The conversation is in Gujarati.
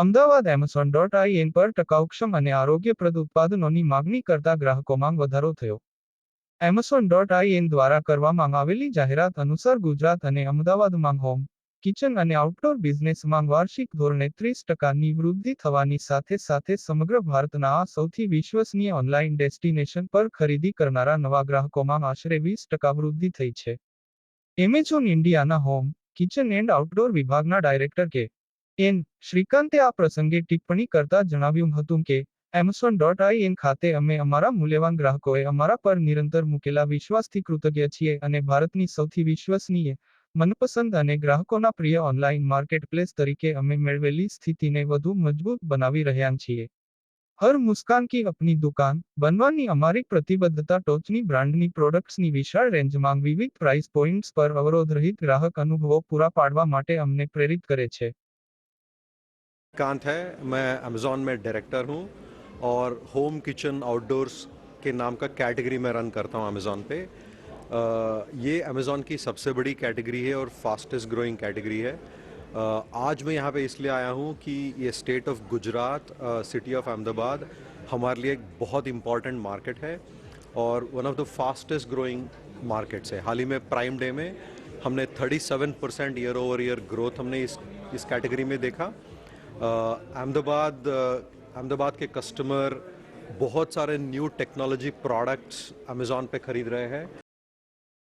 અમદાવાદ એમેઝોન ડોટ આઈએન પર ટકાઉક્ષમ અને આરોગ્યપ્રદ ઉત્પાદનોની માગણી કરતા ગ્રાહકોમાં વધારો થયો. એમેઝોન ડોટ આઈએન દ્વારા કરવામાં આવેલી જાહેરાત અનુસાર ગુજરાત અને અમદાવાદમાં હોમ, કિચન અને આઉટડોર બિઝનેસમાં વાર્ષિક ધોરણે ત્રીસ ટકાની વૃદ્ધિ થવાની સાથે સાથે સમગ્ર ભારતના આ સૌથી વિશ્વસનીય ઓનલાઈન ડેસ્ટિનેશન પર ખરીદી કરનારા નવા ગ્રાહકોમાં આશરે વીસ ટકા વૃદ્ધિ થઈ છે. એમેઝોન ઇન્ડિયાના હોમ, કિચન એન્ડ આઉટડોર વિભાગના ડાયરેક્ટર કે એન શ્રીકાંતે આ પ્રસંગે ટિપ્પણી કરતા જણાવ્યું હતું કે, એમેઝોન ડોટ આઈ એન ખાતે અમે અમારા મૂલ્યવાન ગ્રાહકોએ અમારા પર નિરંતર મૂકેલા વિશ્વાસથી કૃતજ્ઞ છીએ અને ભારતની સૌથી વિશ્વસનીય, મનપસંદ અને ગ્રાહકોના પ્રિય ઓનલાઈન માર્કેટપ્લેસ તરીકે અમે મેળવેલી સ્થિતિને વધુ મજબૂત બનાવી રહ્યા છીએ. હર મુસ્કાન કી અપની દુકાન, બનવાની અમારી પ્રતિબદ્ધતા ટોચની બ્રાન્ડની પ્રોડક્ટ્સની વિશાળ રેન્જમાં વિવિધ પ્રાઇસ પોઇન્ટ્સ પર અવરોધરહિત ગ્રાહક અનુભવો પૂરા પાડવા માટે અમને પ્રેરિત કરે છે. कांत है। मैं अमेज़ॉन में डायरेक्टर हूँ और होम किचन आउटडोर्स के नाम का कैटेगरी में रन करता हूँ अमेज़ॉन पे। अ, ये अमेज़ॉन की सबसे बड़ी कैटेगरी है और फास्टेस्ट ग्रोइंग कैटेगरी है। अ, आज मैं यहाँ पे इसलिए आया हूँ कि ये state of Gujarat city of Ahmedabad हमारे लिए एक बहुत इंपॉर्टेंट मार्केट है और one of the fastest growing markets है। हाल ही में प्राइम डे में हमने 37 percent year over year growth हमने इस इस कैटेगरी में देखा। अहमदाबाद अ, अहमदाबाद के कस्टमर बहुत सारे न्यू टेक्नोलॉजी प्रोडक्ट्स अमेज़ॉन पे खरीद रहे हैं